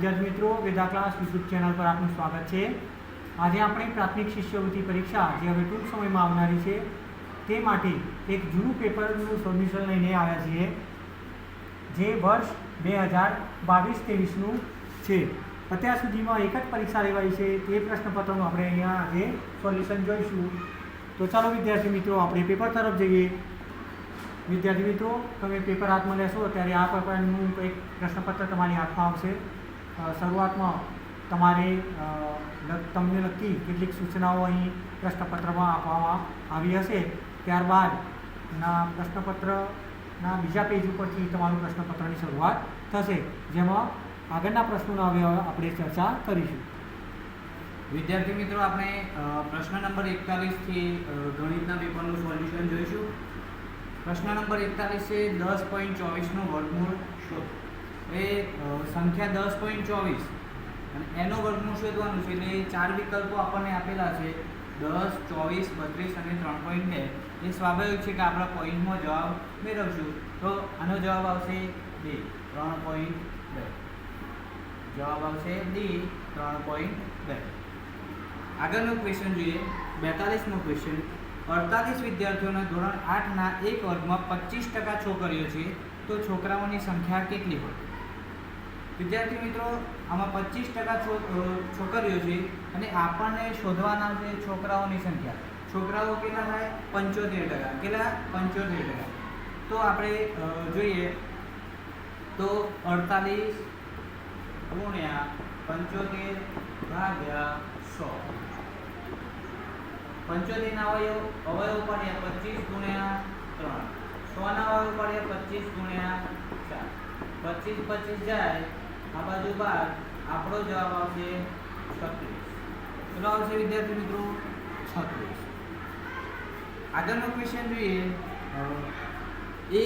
વિદ્યાર્થી મિત્રો, Veda class YouTube channel પર આપનું સ્વાગત છે. આજે આપણે પ્રાથમિક શિષ્યવૃત્તિ પરીક્ષા જે હવે ટૂંક સમયમાં આવનારી છે, તે માટે એક જૂનું પેપરનું સોલ્યુશન લઈને આવ્યા છીએ, જે વર્ષ બે હજાર બાવીસ ત્રેવીસનું છે. અત્યાર સુધીમાં એક જ પરીક્ષા લેવાઈ છે, તે પ્રશ્નપત્રનું આપણે અહીંયા આજે સોલ્યુશન જોઈશું. તો ચાલો વિદ્યાર્થી મિત્રો, આપણે પેપર તરફ જઈએ. વિદ્યાર્થી મિત્રો, તમે પેપર હાથમાં લેશો, ત્યારે આ પ્રકારનું કંઈક પ્રશ્નપત્ર તમારી હાથમાં આવશે. શરૂઆતમાં તમારે તમને લગતી કેટલીક સૂચનાઓ અહીં પ્રશ્નપત્રમાં આપવામાં આવી હશે. ત્યારબાદ ના પ્રશ્નપત્રના બીજા પેજ ઉપરથી તમારું પ્રશ્નપત્રની શરૂઆત થશે, જેમાં આગળના પ્રશ્નોના હવે આપણે ચર્ચા કરીશું. વિદ્યાર્થી મિત્રો, આપણે પ્રશ્ન નંબર એકતાલીસથી ગણિતના પેપરનું સોલ્યુશન જોઈશું. પ્રશ્ન નંબર એકતાલીસ છે દસ પોઈન્ટ ચોવીસનું વર્ગમૂળ શોધ. એ સંખ્યા દસ પોઈન્ટ ચોવીસ. અને એનો વર્ગનું શોધવાનું છે, એટલે એ ચાર વિકલ્પો આપણને આપેલા છે. દસ, ચોવીસ, બત્રીસ અને ત્રણ પોઈન્ટ બે. એ સ્વાભાવિક છે કે આપણે પોઈન્ટમાં જવાબ મેળવશું. તો આનો જવાબ આવશે બે ત્રણ પોઈન્ટ બે. જવાબ આવશે ડી, ત્રણ પોઈન્ટ બે. આગળનો ક્વેશ્ચન જોઈએ. બેતાલીસમો ક્વેશ્ચન અડતાલીસ વિદ્યાર્થીઓના ધોરણ આઠના એક વર્ગમાં પચીસ ટકા છોકરીઓ છે. તો છોકરાઓની સંખ્યા કેટલી હોય? વિદ્યાર્થી મિત્રો, આમાં પચીસ ટકા છોકરીઓ છે અને આપણને શોધવાના છે છોકરાઓની સંખ્યા. છોકરાઓ કેટલા થાય? પંચોતેર ટકા. કેટલા? પંચોતેર ટકા. તો આપણે જોઈએ. તો અડતાલીસ ગુણ્યા પંચોતેર ભાગ્યા સો. પંચોતેરના અવયવ અવયવ પડ્યા પચીસ ગુણ્યા ત્રણ. સોના અવયવ પડ્યા પચીસ ગુણ્યા ચાર. પચીસ પચીસ જાય આ બાજુ બાર આપણો જવાબ આવશે છત્રીસ. શું આવશે વિદ્યાર્થી મિત્રો? છત્રીસ. આગળનો ક્વેશ્ચન જોઈએ. એ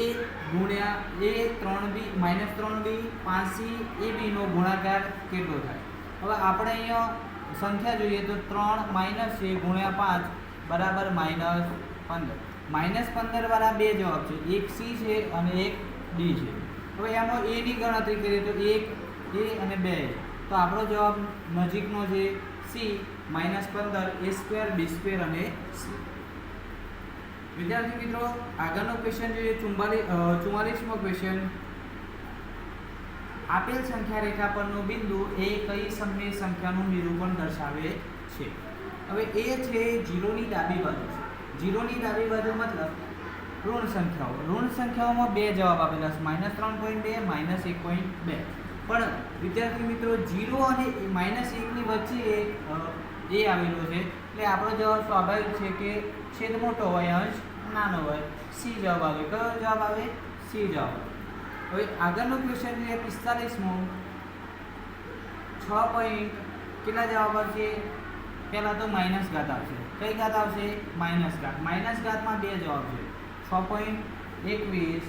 ગુણ્યા એ ત્રણ બી માઇનસ ત્રણ બી, પાંચ સી, એ બીનો ગુણાકાર કેટલો થાય? હવે આપણે અહીંયા સંખ્યા જોઈએ તો ત્રણ માઇનસ છે ગુણ્યા પાંચ બરાબર માઇનસ પંદર. માઇનસ પંદરવાળા બે જવાબ છે. એક સી છે અને એક ડી છે. હવે એમાં એની ગણતરી કરીએ તો એક એ અને બે. તો આપણો જવાબ નજીકનો જે સી માઇનસ પંદર એ સ્ક્વેર બી સ્ક્વેર અને સી. વિદ્યાર્થી મિત્રો, આગળનો ક્વેશ્ચન જોઈએ ચુમ્બાલીસ ચુમ્માલીસમો ક્વેશ્ચન આપેલ સંખ્યા રેખા પરનું બિંદુ એ કઈ સમય સંખ્યાનું નિરૂપણ દર્શાવે છે? હવે એ છે જીરોની ડાબી બાજુ. જીરોની ડાબી બાજુ મતલબ ઋણ સંખ્યાઓ. ઋણ સંખ્યાઓમાં બે જવાબ આપેલા છે. માઇનસ ત્રણ પોઈન્ટ બે, માઇનસ એક પોઈન્ટ બે. પણ વિદ્યાર્થી મિત્રો, જીરો અને માઇનસ એકની વચ્ચે એક એ આવેલો છે. એટલે આપણો જવાબ સ્વાભાવિક છે કે છેદ મોટો હોય, અંશ નાનો હોય. સી જવાબ આવે. કયો જવાબ આવે? સી જવાબ હવે આગળનો ક્વેશ્ચન છે પિસ્તાલીસમો. છ પોઈન્ટ કેટલા જવાબ આવશે? પહેલાં તો માઇનસ ઘાત આવશે. કઈ ઘાત આવશે? માઇનસ ઘાત. માઇનસ ઘાતમાં બે જવાબ છે. છ પોઈન્ટ એકવીસ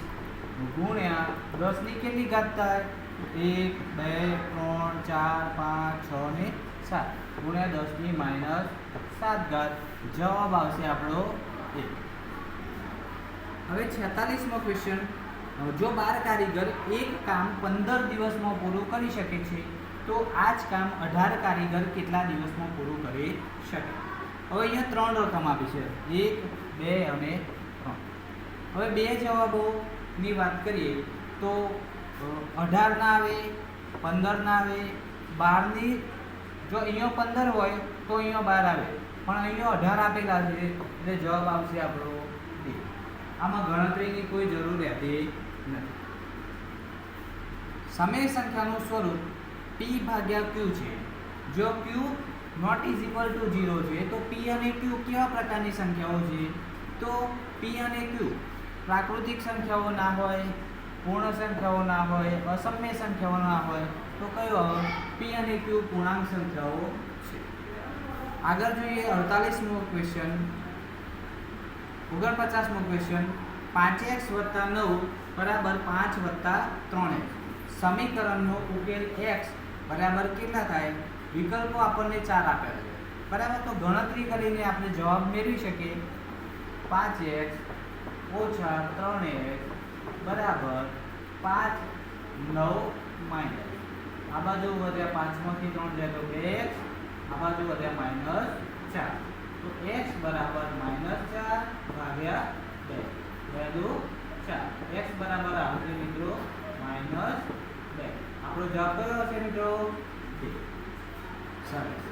ગુણ્યા દસની કેટલી ઘાત થાય? એક, બે, ત્રણ, ચાર, પાંચ, છ ને સાત. ગુણ્યા દસની માઇનસ સાત ઘાત. જવાબ આવશે આપણો એક. હવે છેતાલીસમો ક્વેશ્ચન જો બાર કારીગર એક કામ પંદર દિવસમાં પૂરું કરી શકે છે, તો આ જ કામ અઢાર કારીગર કેટલા દિવસમાં પૂરું કરી શકે? હવે અહીંયા ત્રણ રકમ આપી છે. એક, બે અને ત્રણ. હવે બે જવાબોની વાત કરીએ, તો અઢાર ના આવે, પંદર ના આવે બારની જો અહીંયા પંદર હોય તો અહીંયા બાર આવે. પણ અહીંયા અઢાર આપેલા છે, એટલે જવાબ આવશે આપણો બે. આમાં ગણતરીની કોઈ જરૂર રહેતી નથી. સમય સંખ્યાનું સ્વરૂપ પી ભાગ્યા ક્યુ છે. જો Q not is equal to zero છે, તો પી અને ક્યુ કેવા પ્રકારની સંખ્યાઓ છે? તો પી અને ક્યુ પ્રાકૃતિક સંખ્યાઓ ના હોય પૂર્ણ સંખ્યાઓ ના હોય, અસમ્ય સંખ્યાઓ ના હોય, તો કયો પી અને ક્યુ પૂર્ણાંક સંખ્યાઓ છે. આગળ જોઈએ અડતાલીસમો ક્વેશ્ચન ઓગણપચાસમો ક્વેશ્ચન પાંચ એક્સ વત્તા નવ બરાબર પાંચ વત્તા ત્રણ એક્સ. સમીકરણનો ઉકેલ એક્સ બરાબર કેટલા થાય? વિકલ્પો આપણને ચાર આપેલા છે. બરાબર? તો ગણતરી કરીને આપણે જવાબ મેળવી શકીએ. પાંચ એક્સ ઓછા ત્રણ એક્સ બરાબર પાંચ નવ માઇનસ આ બાજુ વધ્યા પાંચમાંથી ત્રણ જાય તો એક્સ. આ બાજુ વધ્યા માઇનસ ચાર. તો એક્સ બરાબર માઇનસ ચાર ભાગ્યા બે. વેલ્યુ ચાર. એક્સ બરાબર આવશે મિત્રો માઇનસ બે. આપણો જવાબ કયો હશે મિત્રો? સરસ.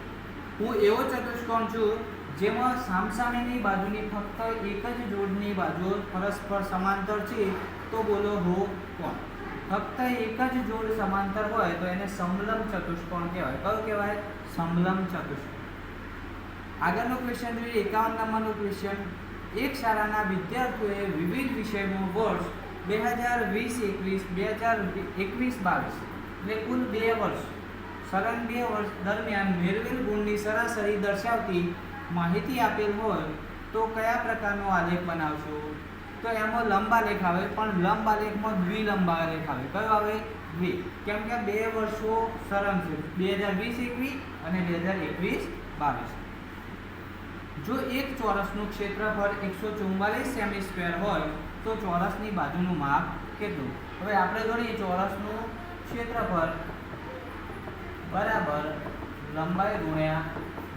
હું એવો ચતુષ્કોણ છું જેમાં સામસામેની બાજુની ફક્ત એક જ જોડની બાજુ પરસ્પર સમાંતર છે. તો બોલો, હો કોણ? ફક્ત એક જ જોડ સમાંતર હોય તો એને સમલંબ ચતુષ્કોણ કહેવાય. કયું કહેવાય? સમલંબ ચતુષ્કોણ. આગળનો ક્વેશ્ચન જોઈએ, એકાવન નંબરનો ક્વેશ્ચન એક શાળાના વિદ્યાર્થીઓએ વિવિધ વિષયનું વર્ષ બે હજાર વીસ એકવીસ, બે હજાર એકવીસ બાવીસ એટલે કુલ બે વર્ષ. સળંગ બે વર્ષ દરમિયાન મેળવેલ ગુણની સરાસરી દર્શાવતી માહિતી આપેલ હોય તો કયા પ્રકારનો આલેખ બનાવશો? તો એમાં લંબા લેખ આવે પણ લંબા લેખમાં દ્વિલંબા લેખ આવે કયો આવે? દ્વિ. કેમ કે બે વર્ષો સળંગ છે. બે હજાર વીસ એકવીસ અને બે હજાર એકવીસ બાવીસ. જો એક ચોરસનું ક્ષેત્રફળ એકસો ચુમ્માલીસ સેમી સ્ક્વેર હોય, તો ચોરસની બાજુનું માપ કેટલું? હવે આપણે જોઈએ ચોરસનું ક્ષેત્રફળ. બરાબર લંબાઈ ગુણ્યા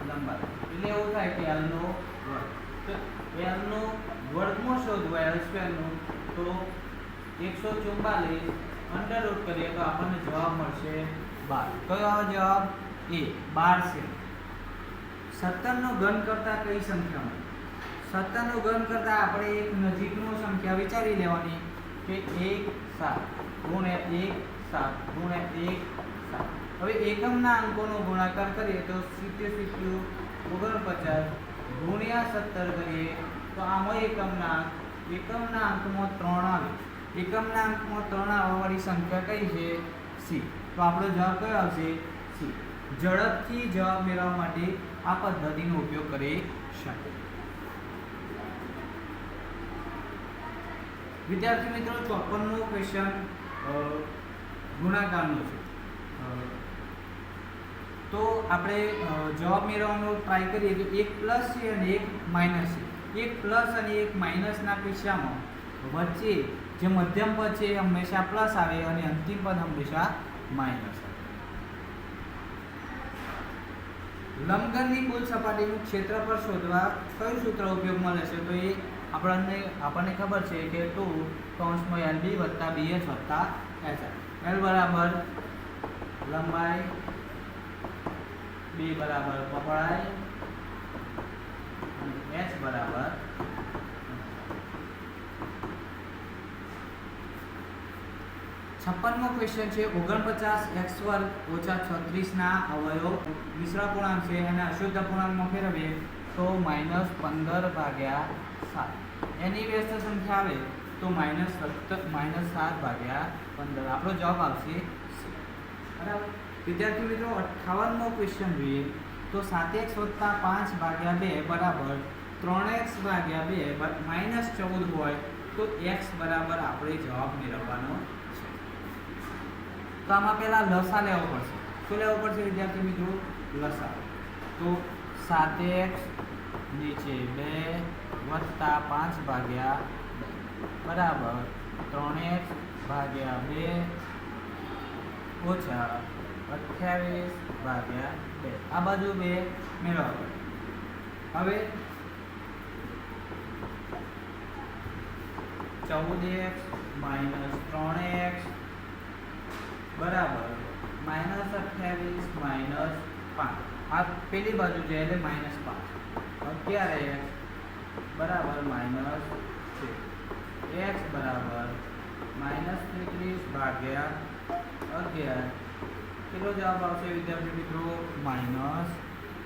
લંબાઈ. એટલે એવું થાય કે એલનો વર્ગ. તો એલનો વર્ગમૂળ શોધવું એલ સ્ક્વેરનું તો એકસો ચુમ્માલીસ અંડર કરીએ તો આપણને જવાબ મળશે બાર. કયો જવાબ? એ, બાર છે. સત્તરનો ઘન કરતા કઈ સંખ્યામાં? સત્તરનો ઘન કરતા આપણે એક નજીકનો સંખ્યા વિચારી લેવાની કે એક સાત ગુણ્યા એક સાત ગુણ્યા એક સાત. હવે એકમના અંકોનો ગુણાકાર કરીએ તો સિત્તેર સિત્તેર ઓગણપચાસ ગુણ્યા સત્તર કરીએ, તો આમાં એકમના એકમના અંકમાં ત્રણ આવે. એકમના અંકમાં ત્રણ આવવાવાળી સંખ્યા કઈ છે? સી. તો આપણો જવાબ કયો આવશે? સી. ઝડપથી જવાબ મેળવવા માટે આ પદ્ધતિનો ઉપયોગ કરી શકે વિદ્યાર્થી મિત્રો, ચોપનમો ક્વેશ્ચન ગુણાકારનો છે. તો આપણે જવાબ મેળવવાનો ટ્રાય કરીએ તો એક પ્લસ છે અને એક માઇનસ છે. એક પ્લસ અને એક માઇનસના કિસ્સામાં વચ્ચે જે મધ્યમ પદ છે એ હંમેશા પ્લસ આવે અને અંતિમ પદ હંમેશા માઇનસ આવે. લંબગનની કુલ સપાટીનું ક્ષેત્રફળ શોધવા કયું સૂત્ર ઉપયોગમાં લેશે? તો એ આપણને આપણને ખબર છે કે ટુ કૌંસમાં એલ બી વત્તા બી એચ વત્તા એચ. એલ બરાબર લંબાઈ બી બરાબર પહોળાઈ અને એચ બરાબર. છપ્પનમો ક્વેશ્ચન છે, ઓગણપચાસ એક્સ વર્ગ ઓછા છત્રીસના અવયવ. મિશ્ર પૂર્ણાંક છે અને અશુદ્ધ પૂર્ણાંકમાં ફેરવીએ તો માઇનસ પંદર ભાગ્યા સાત. એની વ્યસ્ત સંખ્યા આવે તો માઇનસ સત્તર માઇનસ સાત ભાગ્યા પંદર. આપણો જવાબ આવશે બરાબર? વિદ્યાર્થી મિત્રો, અઠ્ઠાવનમો ક્વેશ્ચન જોઈએ. તો સાત એક્સ વત્તા પાંચ ભાગ્યા બે બરાબર ત્રણ એક્સ ભાગ્યા બે માઇનસ ચૌદ હોય તો એક્સ બરાબર આપણે જવાબ મેળવવાનો છે. તો આમાં પહેલાં લસા લેવો પડશે. શું લેવો પડશે વિદ્યાર્થી મિત્રો? લસા. તો સાત એક્સ નીચે બે વત્તા પાંચ ભાગ્યા બરાબર ત્રણ એક્સ ભાગ્યા બે ઓછા અઠ્યાવીસ ભાગ્યા બે. આ બાજુ બે મેળવવા હવે ચૌદ એક્સ માઇનસ ત્રણ એક્સ બરાબર માઇનસ અઠ્યાવીસ માઇનસ પાંચ. આ પેલી બાજુ છે એટલે માઇનસ પાંચ. અગિયાર એક્સ બરાબર માઇનસ છે એક્સ બરાબર માઇનસ તેત્રીસ ભાગ્યા અગિયાર. કેટલો જવાબ આવશે વિદ્યાર્થી મિત્રો? માઇનસ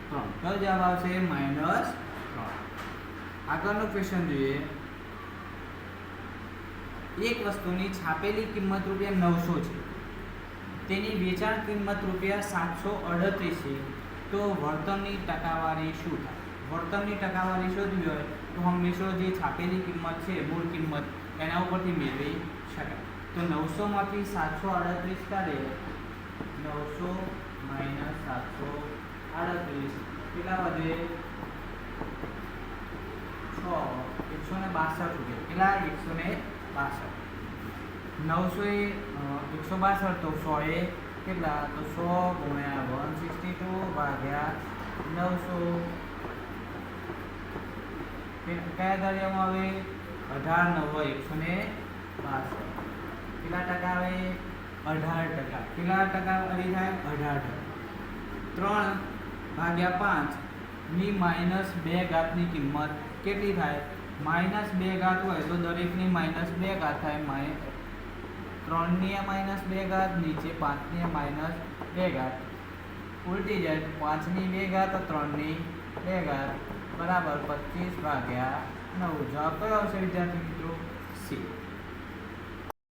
ત્રણ. કયો જવાબ આવશે? માઇનસ ત્રણ. આગળનો ક્વેશ્ચન જોઈએ. એક વસ્તુની છાપેલી કિંમત રૂપિયા નવસો છે. તેની વેચાણ કિંમત રૂપિયા સાતસો અડત્રીસ છે. તો વળતરની ટકાવારી શું થાય? વળતરની ટકાવારી શોધવી હોય તો હંમેશા જે છાપેલી કિંમત છે મૂળ કિંમત એના ઉપરથી મેળવી શકાય. તો નવસોમાંથી સાતસો અડત્રીસ કાઢે નવસો માઇનસ સાતસો આડત્રીસ. કેટલા વધે? છ. એકસો ને બાસઠ રૂપિયા કેટલા? એકસો ને બાસઠ. નવસો એ એકસો બાસઠ તો સો એ. કેટલા? તો સો ગુણ્યા વન સિક્સટી ટુ ભાગ્યા નવસો. કયા દરિયામાં આવે? અઢાર, નવ, એકસો ને બાસઠ. કેટલા ટકા આવે? અઢાર ટકા. કેટલા ટકા વધી થાય અઢાર ટકા. ત્રણ ભાગ્યા પાંચ, ની માઇનસ બે ઘાતની કિંમત કેટલી થાય? માઇનસ બે ઘાત હોય તો દરેકની માઇનસ બે ઘાત થાય. માઈ ત્રણની માઇનસ બે ઘાત, નીચે પાંચની માઇનસ બે ઘાત. ઉલટી જાય પાંચની બે ઘાત ત્રણની બે ઘાત. બરાબર પચીસ ભાગ્યા નવ. જવાબ કયો આવશે વિદ્યાર્થી મિત્રો? સી.